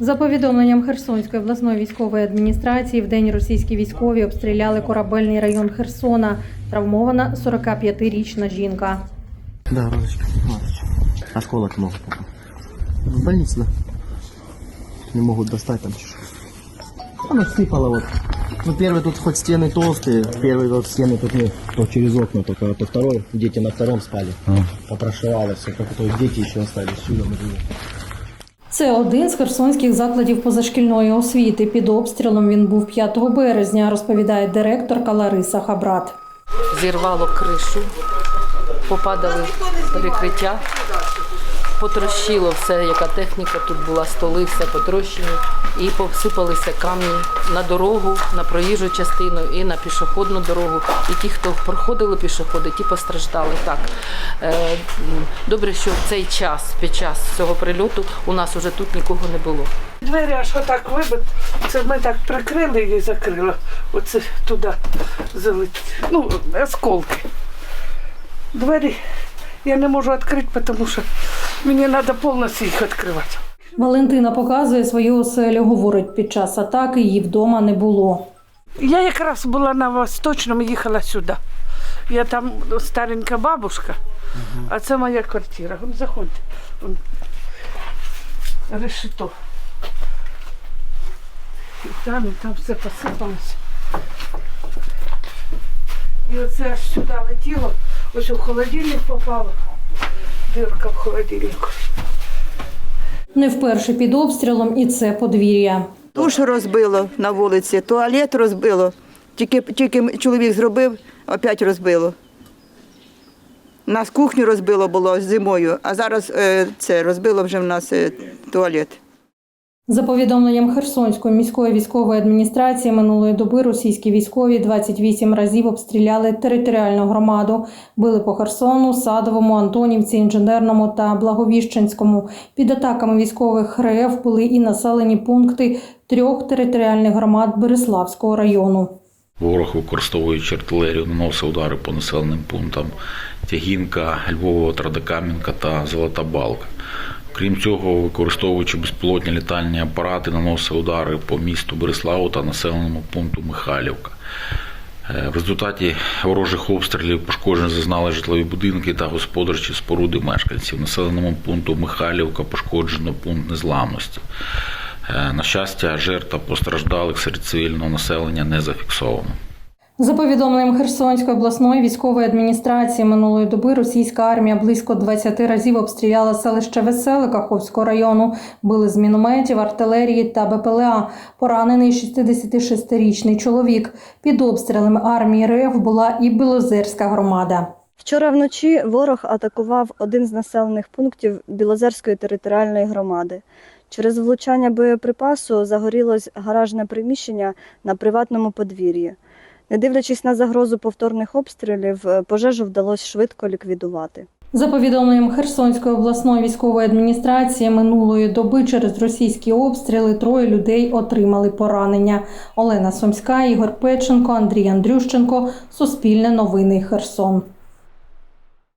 За повідомленням Херсонської обласної військової адміністрації, в день російські військові обстріляли корабельний район Херсона. Травмована 45-річна жінка. Да, розочка, розочка. Осколок ног. попал. В больнице, да. Не могут достать там чуть Оно сыпало вот. Ну, первый тут хоть стены толстые, первый вот стены тут, ну, то через окна только, а то второй, дети на втором спали. Попрошивало все, как то дети еще остались сюда. Це один з херсонських закладів позашкільної освіти. Під обстрілом він був 5 березня, розповідає директорка Лариса Хабрат. зірвало кришу, попадали перекриття, потрощило все, яка техніка тут була, столи, все потрощені, і посипалися камні на дорогу, на проїжджу частину і на пішохідну дорогу. І ті, хто проходили пішоходи, ті постраждали. Так Е, добре, що в цей час, під час цього прильоту, у нас уже тут нікого не було. Двері аж отак вибит. Це ми так прикрили і закрили. Оце туди залить. Ну, осколки. Двері я не можу відкрити, тому що мені треба повністю їх відкривати. Валентина показує свою оселю. Говорить, під час атаки її вдома не було. Я якраз була на Восточному, їхала сюди. Я там старенька бабушка, а це моя квартира. Вон, заходьте. Вон. Решето. І там, і там все посипалося. І оце аж сюди летіло, ось у холодильник попало. Дирка в холодильнику. Не вперше під обстрілом і це подвір'я. Душ розбило на вулиці, туалет розбило. Тільки, тільки чоловік зробив, опять розбило. Нас кухню розбило було зимою, а зараз е, це розбило вже в нас е, туалет. За повідомленням Херсонської міської військової адміністрації минулої доби російські військові 28 разів обстріляли територіальну громаду. Били по Херсону, Садовому, Антонівці, Інженерному та Благовіщенському. Під атаками військових РФ були і населені пункти трьох територіальних громад Береславського району. Ворог, використовуючи артилерію, наносив удари по населеним пунктам Тягінка, Львова, Традокам'янка та Золота Балка. Крім цього, використовуючи безпілотні літальні апарати, наносив удари по місту Береславу та населеному пункту Михайлівка. Е, В результаті ворожих обстрілів пошкоджень зазнали житлові будинки та господарчі споруди мешканців. Населеному пункту Михайлівка пошкоджено пункт незламності. Е, На щастя, жертв постраждалих серед цивільного населення не зафіксовано. За повідомленням Херсонської обласної військової адміністрації минулої доби російська армія близько 20 разів обстріляла селище Веселе Каховського району. Били з мінометів, артилерії та БПЛА. Поранений 66-річний чоловік. Під обстрілами армії РФ була і Білозерська громада. Вчора вночі ворог атакував один з населених пунктів Білозерської територіальної громади. Через влучання боєприпасу загорілось гаражне приміщення на приватному подвір'ї. Не дивлячись на загрозу повторних обстрілів, е, пожежу вдалося швидко ліквідувати. За повідомленням Херсонської обласної військової адміністрації минулої доби через російські обстріли троє людей отримали поранення. Олена Сумська, Ігор Печенко, Андрій Андрющенко. Суспільне новини Херсон.